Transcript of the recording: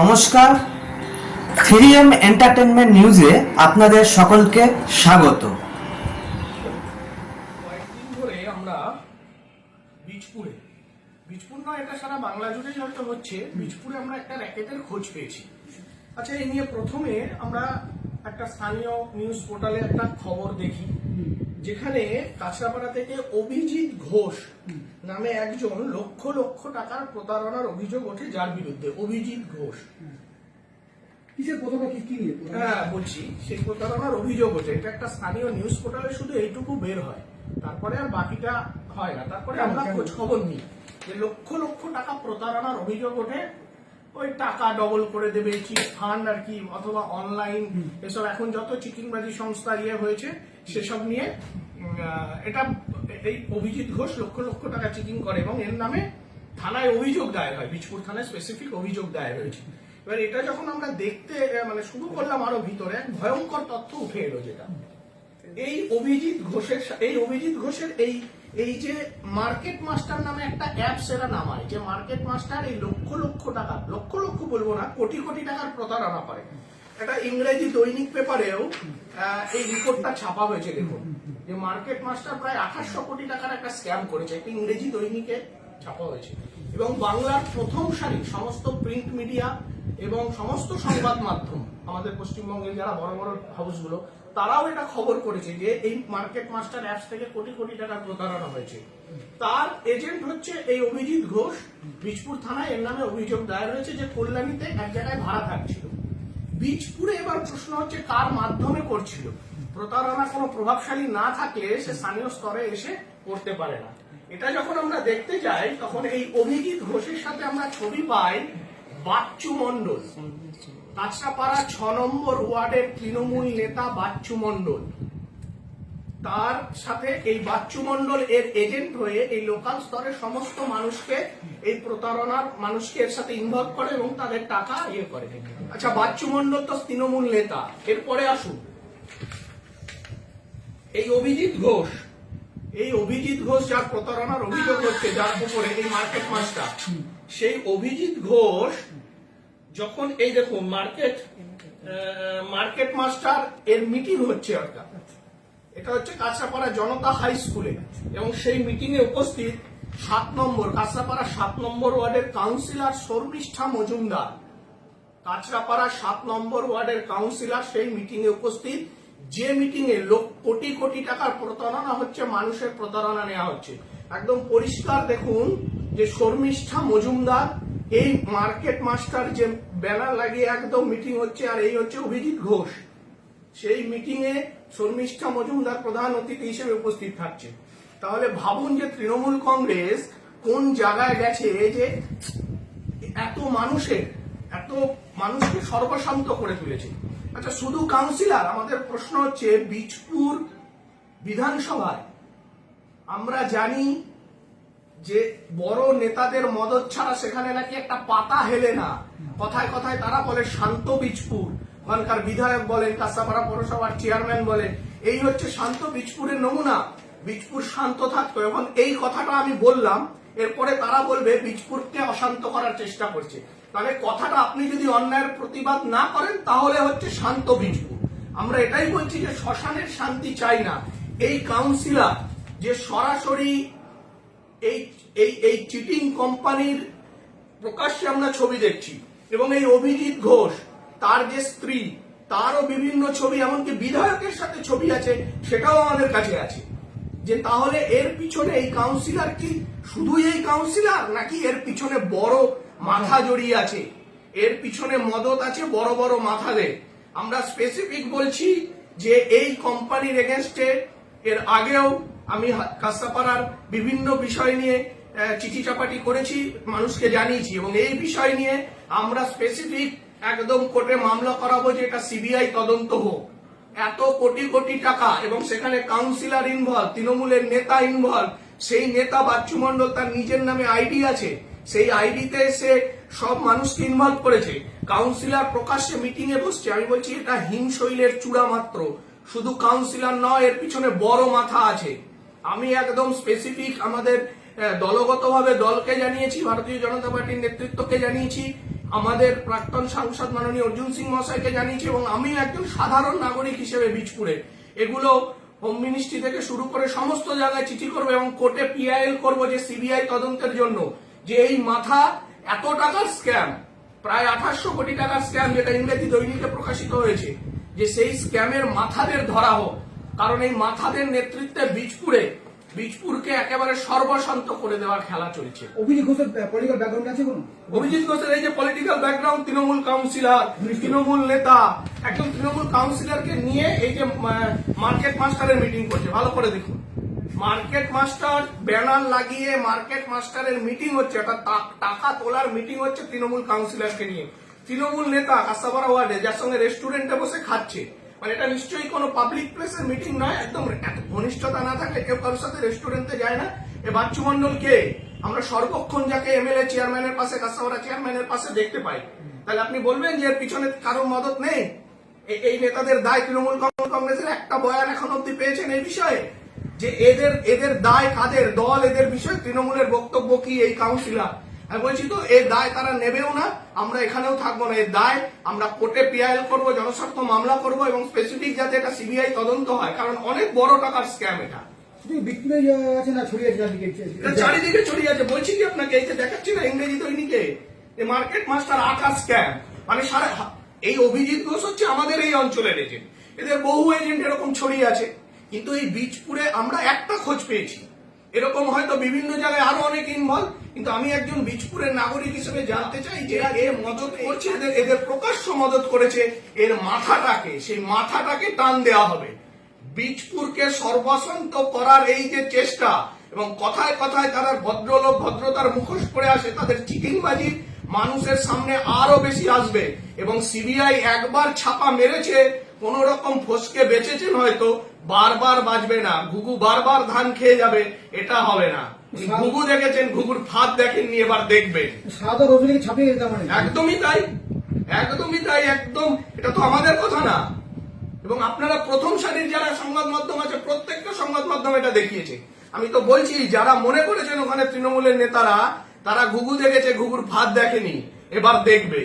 নমস্কার। Three M entertainment নিউজে আপনাদের সকলকে স্বাগত। কয়েকদিন ধরে আমরা বীজপুরে, বীজপুর নয়, এটা সারা বাংলা জুড়েই হয়তো হচ্ছে, বীজপুরে আমরা একটা র্যাকেটের খোঁজ পেয়েছি। আচ্ছা এই নিয়ে প্রথমে আমরা একটা স্থানীয় নিউজ পোর্টালে একটা খবর দেখি, যেখানে কাছড়াপাড়া থেকে অভিজিৎ ঘোষ নামে একজন লক্ষ লক্ষ টাকার প্রতারণার অভিযোগ ওঠে যার বিরুদ্ধে। অভিজিৎ ঘোষ। কিসের কি কি নিয়ে হ্যাঁ বলছি সেই প্রতারণার অভিযোগ ওঠে এটা একটা স্থানীয় নিউজ পোর্টালে শুধু এইটুকু বের হয়। তারপরে আর বাকিটা হয় না। তারপরে আমরা খোঁজ খবর নিই যে লক্ষ লক্ষ টাকা প্রতারণার অভিযোগ ওঠে। ওই টাকা ডবল করে দেবে চিট ফান্ড আর কি অথবা অনলাইন এসব এখন যত চিটিংবাজি সংস্থা ইয়ে হয়েছে সেসব নিয়ে এটা এই অভিজিৎ ঘোষ লক্ষ লক্ষ টাকা চিটিং করে এবং এর নামে থানায় অভিযোগ দায়ের হয়। বীজপুর থানায় স্পেসিফিক অভিযোগ দায়ের হয়েছে। এবার এটা যখন আমরা দেখতে মানে শুরু করলাম আরও ভিতরে এক ভয়ঙ্কর তথ্য উঠে এলো যেটা। এই অভিজিৎ ঘোষের এই অভিজিৎ ঘোষের এই এই যে মার্কেট মাস্টার নামে একটা অ্যাপস, এরা নামায়, যে মার্কেট মাস্টার এই লক্ষ লক্ষ টাকা, লক্ষ লক্ষ বলব না, কোটি কোটি টাকার প্রতারণা করে। একটা ইংরেজি দৈনিক পেপারেও এই রিপোর্টটা ছাপা হয়েছে, দেখুন। যে মার্কেট মাস্টার প্রায় আঠাশশো কোটি টাকার একটা স্ক্যাম করেছে, একটা ইংরেজি দৈনিকে ছাপা হয়েছে। এবং বাংলার প্রথম সারি সমস্ত প্রিন্ট মিডিয়া এবং সমস্ত সংবাদ মাধ্যম, আমাদের পশ্চিমবঙ্গের যারা বড় বড় হাউসগুলো, তারাও এটা খবর করেছে যে এই মার্কেট মাস্টার অ্যাপস থেকে কোটি কোটি টাকার প্রতারণা হয়েছে। তার এজেন্ট হচ্ছে এই অভিজিৎ ঘোষ। বীজপুর থানায় এর নামে অভিযোগ দায়ের হয়েছে যে কল্যাণীতে এক জায়গায় ভাড়া থাকছিল। বীজপুরে এবার প্রশ্ন হচ্ছে কার মাধ্যমে করছিল? প্রতারণা কোনো প্রভাবশালী না থাকলে সে স্থানীয় স্তরে এসে করতে পারে না। এটা যখন আমরা দেখতে যাই, তখন এই অভিজিৎ ঘোষের সাথে আমরা ছবি পাই বাচ্চু মণ্ডল কাঁচরাপাড়া ছ নম্বর ওয়ার্ডের তৃণমূল নেতা বাচ্চু মণ্ডল তার সাথে এই বাচ্চু মণ্ডল এর এজেন্ট হয়ে এই লোকাল স্তরের সমস্ত মানুষকে, এই প্রতারণার মানুষকে এর সাথে ইনভলভ করে এবং তাদের টাকা ইয়ে করে। আচ্ছা বাচ্চু মণ্ডল তো তৃণমূল নেতা। এরপরে আসুন। এই অভিজিৎ ঘোষ। এই অভিজিৎ ঘোষ যার প্রতারণার অভিযোগ হচ্ছে, যার উপরে এই মার্কেট মাস্টার। সেই অভিজিৎ ঘোষ যখন, এই দেখুন মার্কেট মার্কেট মাস্টার এর মিটিং হচ্ছে একটা। এটা হচ্ছে কাঁচরাপাড়া জনতা হাই স্কুলে এবং সেই মিটিং এ উপস্থিত সাত নম্বর কাঁচরাপাড়া সাত নম্বর ওয়ার্ডের কাউন্সিলর শর্মিষ্ঠা মজুমদার। কাঁচরাপাড়া সাত নম্বর ওয়ার্ডের কাউন্সিলর সেই মিটিং এ উপস্থিত। যে মিটিং এ লোক কোটি কোটি টাকার প্রতারণা হচ্ছে, মানুষের প্রতারণা নেওয়া হচ্ছে। একদম পরিষ্কার দেখুন যে শর্মিষ্ঠা মজুমদার, এই মার্কেট মাস্টার যে ব্যানার লাগিয়ে একদম মিটিং হচ্ছে, আর এই হচ্ছে অভিজিৎ ঘোষ। সেই মিটিং এ শর্মিষ্ঠা মজুমদার প্রধান অতিথি হিসেবে উপস্থিত থাকছে তাহলে ভাবুন যে তৃণমূল কংগ্রেস কোন জায়গায় গেছে যে এত মানুষের, এত মানুষকে সর্বশান্ত করে তুলেছে। আচ্ছা শুধু কাউন্সিলর, আমাদের প্রশ্ন হচ্ছে, বীজপুর বিধানসভায় আমরা জানি যে বড় নেতাদের মদত ছাড়া সেখানে নাকি একটা পাতা হেলে না। কথায় কথায় তারা বলে শান্ত বীজপুর। ওখানকার বিধায়ক বলেন কাসাপাড়া পৌরসভার চেয়ারম্যান বলেন, এই হচ্ছে শান্ত বীজপুরের নমুনা। বীজপুর শান্ত থাকতো। এখন এই কথাটা আমি বললাম, এরপরে তারা বলবে বীজপুরকে অশান্ত করার চেষ্টা করছে। তাহলে কথাটা আপনি যদি অন্যায়ের প্রতিবাদ না করেন, তাহলে হচ্ছে শান্ত বীজপুর। আমরা এটাই বলছি যে শ্মশানের শান্তি চাই না। এই কাউন্সিলার যে সরাসরি এই এই এই চিটিং কোম্পানির প্রকাশ্যে আমরা ছবি দেখছি। এবং এই অভিজিৎ ঘোষ, তার যে স্ত্রী, তারও বিভিন্ন ছবি, এমনকি বিধায়কের সাথে ছবি আছে, সেটাও আমাদের কাছে আছে। যে তাহলে এর পিছনে এই কাউন্সিলর কি? শুধুই এই কাউন্সিলর নাকি এর পিছনে বড় মাথা জড়িয়ে আছে? এর পিছনে মদত আছে বড় বড় মাথাদের। আমরা স্পেসিফিক বলছি যে এই কোম্পানির এগেনস্টে এর আগেও আমি কাস্তাপাড়ার বিভিন্ন বিষয় নিয়ে চিঠি চাপাটি করেছি, মানুষকে জানিয়েছি। এবং এই বিষয় নিয়ে আমরা স্পেসিফিক একদম কোর্টে মামলা করাবো যে এটা সিবিআই তদন্ত হোক। এত কোটি কোটি টাকা এবং সেখানে কাউন্সিলর ইনভলভ তৃণমূলের নেতা ইনভলভ সেই নেতা বাচ্চু মন্ডল তার নিজের নামে আইডি আছে। সেই আইডিতে সে সব মানুষকে ইনভলভ করেছে। কাউন্সিলর প্রকাশ্যে মিটিং এ বসছে। আমি বলছি, এটা হিমশৈলের চূড়া মাত্র শুধু কাউন্সিলর নয়, এর পিছনে বড় মাথা আছে। আমি একদম স্পেসিফিক আমাদের দলগতভাবে দলকে জানিয়েছি, ভারতীয় জনতা পার্টির নেতৃত্বকে জানিয়েছি, আমাদের প্রাক্তন সাংসদ মাননীয় অর্জুন সিং মহাশয়কে জানিয়েছি এবং আমি একজন সাধারণ নাগরিক হিসেবে বীজপুরে। এগুলো হোম মিনিস্ট্রি থেকে শুরু করে সমস্ত জায়গায় চিঠি করব এবং কোর্টে পিআইএল করব যে সিবিআই তদন্তের জন্য। যে এই মাথা এত টাকার স্ক্যাম প্রায় আঠাশশো কোটি টাকার স্ক্যাম যেটা ইংরেজি দৈনিকে প্রকাশিত হয়েছে, যে সেই স্ক্যামের মাথাদের ধরা হোক। কারণ এই মাথাদের নেতৃত্বে বীজপুরে বীজপুরকে একেবারে সর্বশান্ত করে দেওয়ার খেলা চলছে। অভিজিৎ ঘোষের পলিটিক্যাল ব্যাকগ্রাউন্ড আছে কোনো? অভিজিৎ ঘোষের এই যে political background Trinamool councillor Trinamool নেতা একজন তৃণমূল কাউন্সিলরকে নিয়ে এই যে মার্কেট মাস্টারের মিটিং করছে। ভালো করে দেখুন। মার্কেট মাস্টার ব্যানার লাগিয়ে মার্কেট মাস্টারের মিটিং হচ্ছে একটা টাকা তোলার মিটিং হচ্ছে তৃণমূল কাউন্সিলরকে নিয়ে। তৃণমূল নেতা কাসাবাড়া ওয়ার্ডে যার সঙ্গে রেস্টুরেন্টে বসে খাচ্ছে। মানে এটা নিশ্চয়ই কোনো পাবলিক প্লেসের মিটিং নয়, একদম এত ঘনিষ্ঠতা না থাকলে কেউ কারোর সাথে রেস্টুরেন্টে যায় না। এ বাচ্চু মন্ডল কে? আমরা সর্বক্ষণ যাকে এমএলএ চেয়ারম্যানের পাশে, কাসাবাড়া চেয়ারম্যানের পাশে দেখতে পাই। তাহলে আপনি বলবেন যে এর পিছনে কারোর মদত নেই? এই নেতাদের দায় তৃণমূল কংগ্রেসের একটা বয়ান এখন অব্দি পেয়েছেন এই বিষয়ে? যে এদের এদের দায় কাদের? দল এদের বিষয়ে তৃণমূলের বক্তব্য কি এই কাউন্সিলর আমি বলছি তো এর দায় তারা নেবেও না আমরা এখানেও থাকব না। এর দায় আমরা কোর্টে পিআইএল করব জনস্বার্থ মামলা করব এবং স্পেসিফিক যাতে এটা সিবিআই তদন্ত হয় কারণ অনেক বড় টাকার স্ক্যাম এটা। চারিদিকে ছড়িয়ে আছে। বলছি কি আপনাকে এই যে দেখাচ্ছি না ইংরেজি দৈনিকে মার্কেট মাস্টার আকাশ স্ক্যাম মানে সারা এই অভিজিৎ ঘোষ হচ্ছে আমাদের এই অঞ্চলের এজেন্ট এদের বহু এজেন্ট এরকম ছড়িয়ে আছে। কিন্তু এই বীজপুরে আমরা একটা খোঁজ পেয়েছি। এরকম হয়তো বিভিন্ন জায়গায় আরও অনেক ইনভলভ কিন্তু আমি একজন বীজপুরের নাগরিক হিসেবে জানতে চাই যে এ মদত করছে, এদের এদের প্রকাশ্য মদত করেছে, এর মাথাটাকে, সেই মাথাটাকে টান দেওয়া হবে। বীজপুরকে সর্বাসন্ত করার এই যে চেষ্টা, এবং কথায় কথায় তারা ভদ্রলোক ভদ্রতার মুখোশ পড়ে আসে, তাদের চিটিংবাজি মানুষের সামনে আরও বেশি আসবে। এবং সিবিআই একবার ছাপা মেরেছে কোন রকম ফসকে বেঁচেছেন হয়তো বারবার বাজবে না। ঘুঘু বারবার ধান খেয়ে যাবে এটা হবে না। ঘুঘু দেখেছেন ঘুঘুর ফাঁদ দেখেননি এবার দেখবেন। সাদা রজনীকে ছাপিয়ে যেতে মানে একদমই তাই একদমই তাই একদম। এটা তো আমাদের কথা না। এবং আপনারা প্রথম সারির যারা সংবাদ মাধ্যম আছে প্রত্যেকটা সংবাদ মাধ্যম এটা দেখিয়েছে। আমি তো বলছি যারা মনে করেছেন ওখানে তৃণমূলের নেতারা তারা ঘুঘু দেখেছে ঘুঘুর ভাত দেখেনি এবার দেখবে।